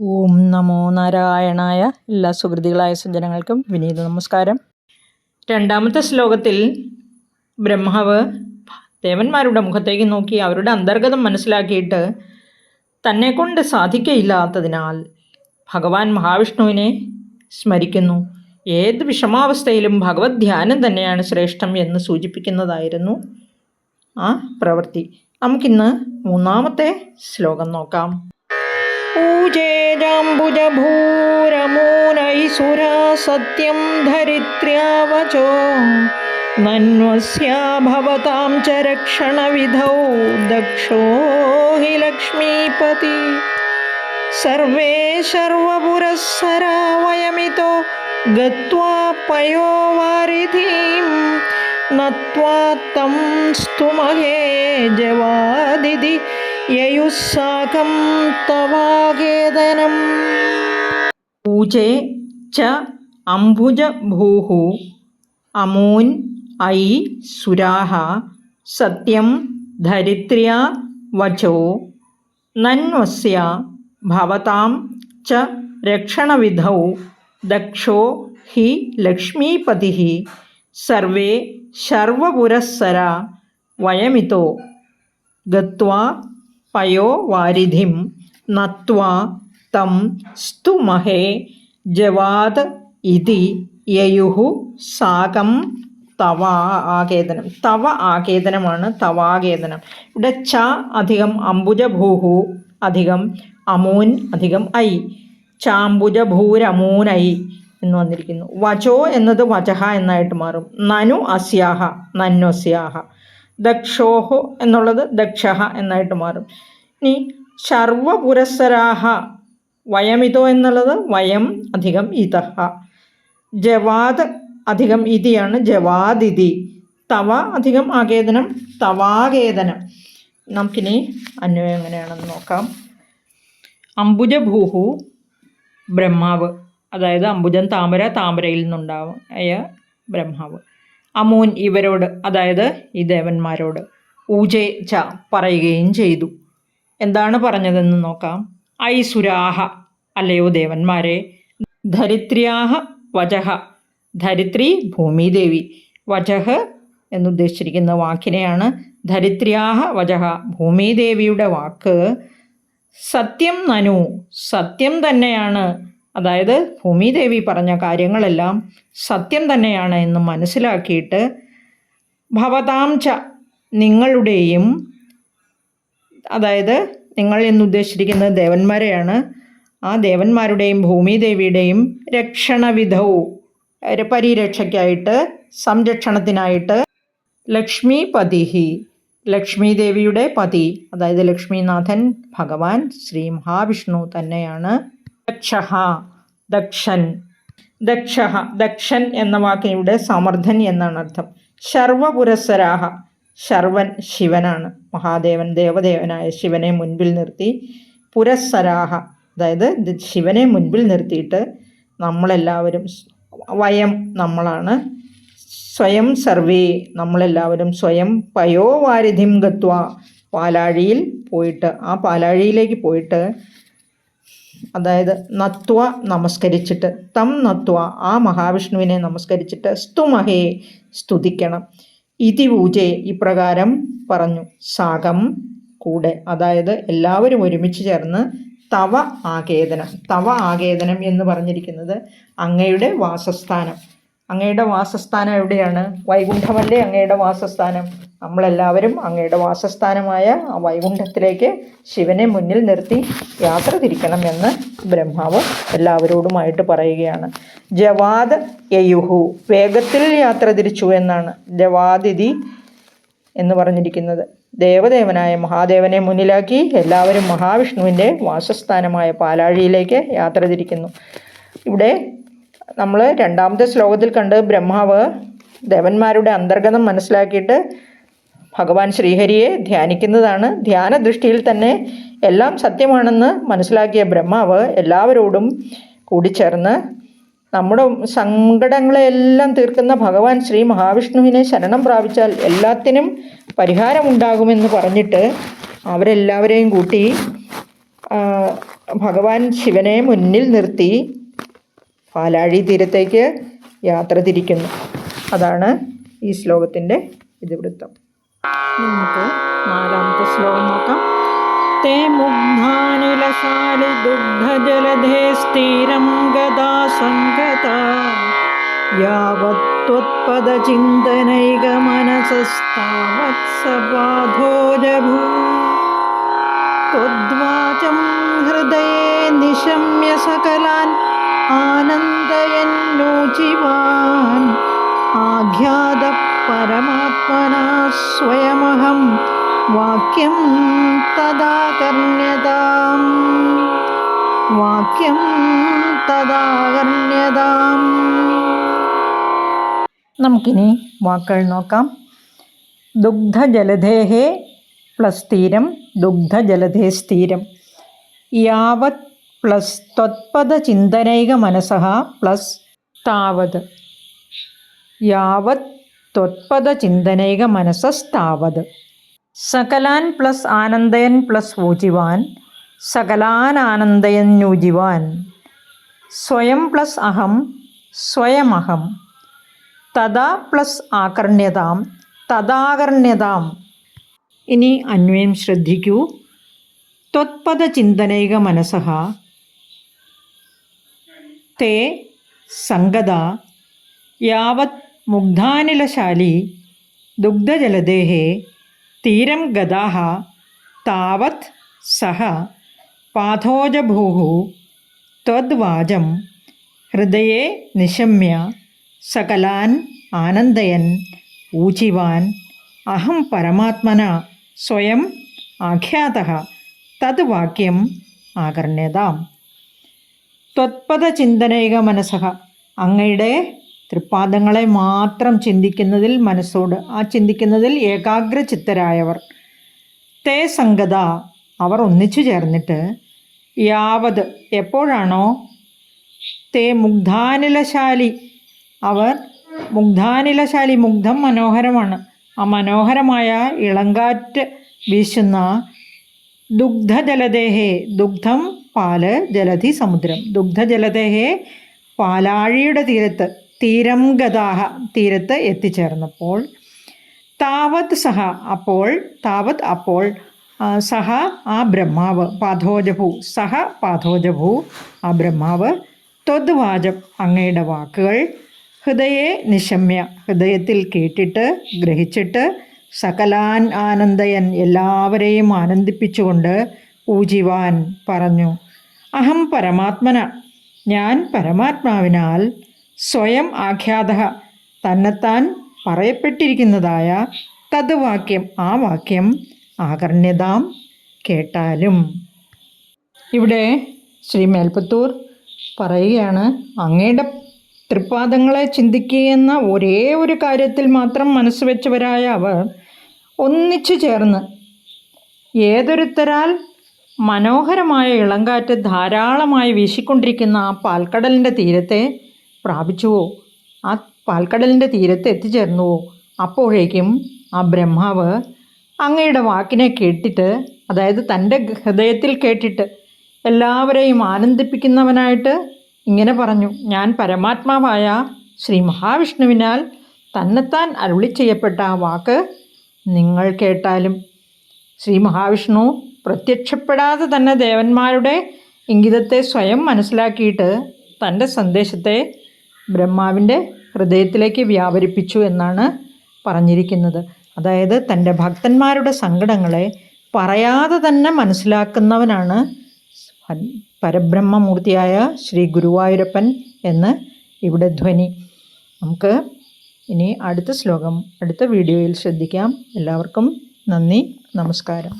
ഓം നമോ നാരായണായ എല്ലാ സുഹൃതികളായ സജ്ജനങ്ങൾക്കും വിനീത നമസ്കാരം. രണ്ടാമത്തെ ശ്ലോകത്തിൽ ബ്രഹ്മാവ് ദേവന്മാരുടെ മുഖത്തേക്ക് നോക്കി അവരുടെ അന്തർഗതം മനസ്സിലാക്കിയിട്ട് തന്നെ തന്നെക്കൊണ്ട് സാധിക്കയില്ലാത്തതിനാൽ ഭഗവാൻ മഹാവിഷ്ണുവിനെ സ്മരിക്കുന്നു. ഏത് വിഷമാവസ്ഥയിലും ഭഗവത് ധ്യാനം തന്നെയാണ് ശ്രേഷ്ഠം എന്ന് സൂചിപ്പിക്കുന്നതായിരുന്നു ആ പ്രവൃത്തി. നമുക്കിന്ന് മൂന്നാമത്തെ ശ്ലോകം നോക്കാം. ൂജേജാംബുജഭൂരമൂനൈസുരാ സത്യം ധരിത്ര്യാവചോ നന്വസ്യാ ഭവതാം ച രക്ഷണവിധൗ ദക്ഷോ ഹി ലക്ഷ്മീപതി സർവേ സർവപുരസ്സരാ വയമിതോ ഗത്വാ പയോവാരിധീം നത്വാ തം സ്തുമഹേ ജവാദിതി യയുസ്സാകം തവാകേതനം പൂജേ ച അംബുജഭൂः അമൂൻ ഐ സുരാः സത്യം ധരിത്ര്യാ വചോ നന്വസ്യ ഭവതാം ച രക്ഷണവിധൗ ദക്ഷോ ഹി ലക്ഷ്മീപതിः സർവേ ശർവപുരസ്സര വയമിതോ ഗത്വാ പയോവാരിധിം നത്വാ തം സ്തുമഹേ ജവാദ് ഇതി യയുഹു സാകം തവ ആകേതനം തവ ആകേതനമാണ് തവാകേതനം ഇവിടെ ച അധികം അംബുജഭൂഹു അധികം അമൂൻ അധികം ഐ. ചാംബുജഭൂരമൂനൈ എന്ന് വന്നിരിക്കുന്നു. വചോ എന്നത് വചഹ എന്നായിട്ട് മാറും. നനു അസ്യാഹ നന്വസ്യാഹ. ദക്ഷോഹു എന്നുള്ളത് ദക്ഷഹ എന്നായിട്ട് മാറും. ഇനി സർവപുരസരാഹ വയമിതോ എന്നുള്ളത് വയം അധികം ഇതഹ. ജവാദ് അധികം ഇതിയാണ് ജവാദിതി. തവ അധികം ആകേതനം തവാകേതനം നമുക്കിനി അന്വയം എങ്ങനെയാണെന്ന് നോക്കാം. അംബുജഭൂഹു ബ്രഹ്മാവ്. അതായത് അംബുജൻ താമര താമരയിൽ നിന്നുണ്ടാവും അയ ബ്രഹ്മാവ്. അമൂൻ ഇവരോട് അതായത് ഈ ദേവന്മാരോട് ഊജെ ച പറയുകയും ചെയ്തു. എന്താണ് പറഞ്ഞതെന്ന് നോക്കാം. ഐസുരാഹ അല്ലയോ ദേവന്മാരെ ധരിത്രിയാഹ വജഹ ധരിത്രി ഭൂമിദേവി വജഹ എന്നുദ്ദേശിച്ചിരിക്കുന്ന വാക്കിനെയാണ് ധരിത്രിയാഹ വചഹ ഭൂമിദേവിയുടെ വാക്ക്. സത്യം നനു സത്യം തന്നെയാണ് അതായത് ഭൂമിദേവി പറഞ്ഞ കാര്യങ്ങളെല്ലാം സത്യം തന്നെയാണ് എന്ന് മനസ്സിലാക്കിയിട്ട് ഭവതാം ച നിങ്ങളുടെയും അതായത് നിങ്ങൾ എന്നുദ്ദേശിച്ചിരിക്കുന്നത് ദേവന്മാരെയാണ് ആ ദേവന്മാരുടെയും ഭൂമിദേവിയുടെയും രക്ഷണവിധവും പരിരക്ഷയ്ക്കായിട്ട് സംരക്ഷണത്തിനായിട്ട് ലക്ഷ്മിപതിഹി ലക്ഷ്മി ദേവിയുടെ പതി അതായത് ലക്ഷ്മിനാഥൻ ഭഗവാൻ ശ്രീ മഹാവിഷ്ണു തന്നെയാണ് ദക്ഷഹ ദക്ഷൻ. ദക്ഷഹ ദക്ഷൻ എന്ന വാക്കിയുടെ സമർത്ഥൻ എന്നാണ് അർത്ഥം. ശർവപുരസ്സരാഹ ശർവൻ ശിവനാണ്. മഹാദേവൻ ദേവദേവനായ ശിവനെ മുൻപിൽ നിർത്തി പുരസ്സരാഹ. അതായത് ശിവനെ മുൻപിൽ നിർത്തിയിട്ട് നമ്മളെല്ലാവരും വയം നമ്മളാണ്. സ്വയം സർവേ നമ്മളെല്ലാവരും സ്വയം പയോവാരിധിം ഗത്വ. പാലാഴിയിൽ പോയിട്ട് ആ പാലാഴിയിലേക്ക് പോയിട്ട് അതായത് നത്വ നമസ്കരിച്ചിട്ട് തം നത്വ ആ മഹാവിഷ്ണുവിനെ നമസ്കരിച്ചിട്ട് സ്തുമഹേ സ്തുതിക്കണം. ഇതി ഇപ്രകാരം പറഞ്ഞു. സാഗം കൂടെ അതായത് എല്ലാവരും ഒരുമിച്ച് ചേർന്ന് തവ ആകേതനം തവ ആകേതനം എന്ന് പറഞ്ഞിരിക്കുന്നത് അങ്ങയുടെ വാസസ്ഥാനം. അങ്ങയുടെ വാസസ്ഥാനം എവിടെയാണ്? വൈകുണ്ഠമല്ലേ അങ്ങയുടെ വാസസ്ഥാനം? നമ്മളെല്ലാവരും അങ്ങയുടെ വാസസ്ഥാനമായ ആ വൈകുണ്ഠത്തിലേക്ക് ശിവനെ മുന്നിൽ നിർത്തി യാത്ര തിരിക്കണം എന്ന് ബ്രഹ്മാവ് എല്ലാവരോടുമായിട്ട് പറയുകയാണ്. ജവാദ് യയുഹു വേഗത്തിൽ യാത്ര തിരിച്ചു എന്നാണ് ജവാദിതി എന്ന് പറഞ്ഞിരിക്കുന്നത്. ദേവദേവനായ മഹാദേവനെ മുന്നിലാക്കി എല്ലാവരും മഹാവിഷ്ണുവിന്റെ വാസസ്ഥാനമായ പാലാഴിയിലേക്ക് യാത്ര തിരിക്കുന്നു. ഇവിടെ നമ്മൾ രണ്ടാമത്തെ ശ്ലോകത്തിൽ കണ്ട് ബ്രഹ്മാവ് ദേവന്മാരുടെ അന്തർഗതം മനസ്സിലാക്കിയിട്ട് ഭഗവാൻ ശ്രീഹരിയെ ധ്യാനിക്കുന്നതാണ്. ധ്യാന ദൃഷ്ടിയിൽ തന്നെ എല്ലാം സത്യമാണെന്ന് മനസ്സിലാക്കിയ ബ്രഹ്മാവ് എല്ലാവരോടും കൂടിച്ചേർന്ന് നമ്മുടെ സങ്കടങ്ങളെല്ലാം തീർക്കുന്ന ഭഗവാൻ ശ്രീ മഹാവിഷ്ണുവിനെ ശരണം പ്രാപിച്ചാൽ എല്ലാത്തിനും പരിഹാരമുണ്ടാകുമെന്ന് പറഞ്ഞിട്ട് അവരെല്ലാവരെയും കൂട്ടി ഭഗവാൻ ശിവനെ മുന്നിൽ നിർത്തി. പാലാഴി തീരത്തേക്ക് യാത്ര തിരിക്കുന്നു അതാണ് ഈ ശ്ലോകത്തിൻ്റെ ഇതിവൃത്തം നമുക്ക് നാലാമത്തെ ശ്ലോകം നോക്കാം ते मुग्धानिलशालिदुग्धजलधे स्थिरं गदा सङ्गता यावत्त्वत्पदचिन्तनैकमनसस्तावत् स बाधो जभू त्वद्वाचं हृदये निशम्य सकलान् आनन्दयन्नोचिवान् आघ्यातः परमात्मना स्वयमहं വാക്യം തദാകർണ്യതാം വാക്യം തദാകർണ്യതാം നമുക്കിനി വാക്കുകൾ നോക്കാം ദുഗ്ധജലധേഹേ പ്ലസ് തീരം ദുഗ്ധജലധേ സ്ഥിരം യാവത് പ്ലസ് ത്വത്പദചിന്തനൈക മനസഹ പ്ലസ് താവത് യാവത് ത്വത്പദചിന്തനൈക മനസ്സസ്താവത് സകലാൻ പ്ലസ് ആനന്ദയൻ പ്ലസ് ഊജിവാൻ സകലാൻ ആനന്ദയന്നൂജിവാൻ സ്വയം പ്ലസ് അഹം സ്വയമഹം. തഥാ പ്ലസ് ആകർണ്യതാം തഥാകർണ്യതാം. ഇനി അന്വയം ശ്രദ്ധിക്കൂ. ത്വത്പദചിന്തനൈക മനസ്സ തേ സംഗത യാവത് മുഗ്ധാനിലശാലി ദുഗ്ധജലദേഹേ തീരം ഗതാഹ താവത് സഹ പാഥോജഭൂः ത്വദ്വാചം ഹൃദയെ നിശമ്യ സകലാൻ ആനന്ദയൻ ഊചിവാൻ അഹം പരമാത്മന സ്വയം ആഖ്യാത തത് വാക്യം ആകർണ്യതാം ത്വത്പദചിന്തനൈക മനസ്സഹ. അങ്ങയുടെ തൃപ്പാദങ്ങളെ മാത്രം ചിന്തിക്കുന്നതിൽ മനസ്സോട് ആ ചിന്തിക്കുന്നതിൽ ഏകാഗ്രചിത്തരായവർ. തേ സംഗത അവർ ഒന്നിച്ചു ചേർന്നിട്ട് യാവത് എപ്പോഴാണോ തേ മുഗ്ധാനിലശാലി അവർ മുഗ്ധാനിലശാലി മുഗ്ധം മനോഹരമാണ്. ആ മനോഹരമായ ഇളങ്കാറ്റ് വീശുന്ന ദുഗ്ധജലദേഹേ ദുഗ്ധം പാൽ ജലധി സമുദ്രം. ദുഗ്ധജലതയെ പാലാഴിയുടെ തീരത്ത് തീരം ഗതാഹ തീരത്ത് എത്തിച്ചേർന്നപ്പോൾ താവത് സഹ അപ്പോൾ താവത് അപ്പോൾ സഹ ആ ബ്രഹ്മാവ് പാഥോജഭു സഹ പാഥോജഭു ആ ബ്രഹ്മാവ് ത്വദ്വാചം അങ്ങയുടെ വാക്കുകൾ ഹൃദയെ നിശമ്യ ഹൃദയത്തിൽ കേട്ടിട്ട് ഗ്രഹിച്ചിട്ട് സകലാൻ ആനന്ദയൻ എല്ലാവരെയും ആനന്ദിപ്പിച്ചുകൊണ്ട് പൂജിവാൻ പറഞ്ഞു. അഹം പരമാത്മന. ഞാൻ പരമാത്മാവിനാൽ സ്വയം ആഖ്യാത. തന്നെത്താൻ പറയപ്പെട്ടിരിക്കുന്നതായ തത് വാക്യം ആ വാക്യം ആകർണ്യതാം കേട്ടാലും. ഇവിടെ ശ്രീ മേൽപ്പത്തൂർ പറയുകയാണ് അങ്ങയുടെ തൃപ്പാദങ്ങളെ ചിന്തിക്കുകയെന്ന ഒരേ ഒരു കാര്യത്തിൽ മാത്രം മനസ്സ് വെച്ചവരായ അവർ ഒന്നിച്ചു ചേർന്ന് ഏതൊരുത്തരാൽ മനോഹരമായ ഇളങ്കാറ്റ് ധാരാളമായി വീശിക്കൊണ്ടിരിക്കുന്ന ആ പാൽക്കടലിന്റെ തീരത്തെ പ്രാപിച്ചുവോ? ആ പാൽക്കടലിന്റെ തീരത്ത് എത്തിച്ചേർന്നുവോ? അപ്പോഴേക്കും ആ ബ്രഹ്മാവ് അങ്ങയുടെ വാക്കിനെ കേട്ടിട്ട് അതായത് തന്റെ ഹൃദയത്തിൽ കേട്ടിട്ട് എല്ലാവരെയും ആനന്ദിപ്പിക്കുന്നവനായിട്ട് ഇങ്ങനെ പറഞ്ഞു ഞാൻ പരമാത്മാവായ ശ്രീ മഹാവിഷ്ണുവിനാൽ തന്നെത്താൻ അരുളി ചെയ്യപ്പെട്ട ആ വാക്ക് നിങ്ങൾ കേട്ടാലും ശ്രീ മഹാവിഷ്ണു പ്രത്യക്ഷപ്പെടാതെ തന്നെ ദേവന്മാരുടെ ഇംഗിതത്തെ സ്വയം മനസ്സിലാക്കിയിട്ട് തന്റെ സന്ദേശത്തെ ബ്രഹ്മാവിന്റെ ഹൃദയത്തിലേക്ക് വ്യാപരിപ്പിച്ചു എന്നാണ് പറഞ്ഞിരിക്കുന്നത്. അതായത് തന്റെ ഭക്തന്മാരുടെ സങ്കടങ്ങളെ പറയാതെ തന്നെ മനസ്സിലാക്കുന്നവനാണ് പരബ്രഹ്മമൂർത്തിയായ ശ്രീ ഗുരുവായൂരപ്പൻ എന്ന് ഇവിടെ ധ്വനി. നമുക്ക് ഇനി അടുത്ത ശ്ലോകം അടുത്ത വീഡിയോയിൽ ശ്രദ്ധിക്കാം. എല്ലാവർക്കും നന്ദി നമസ്കാരം.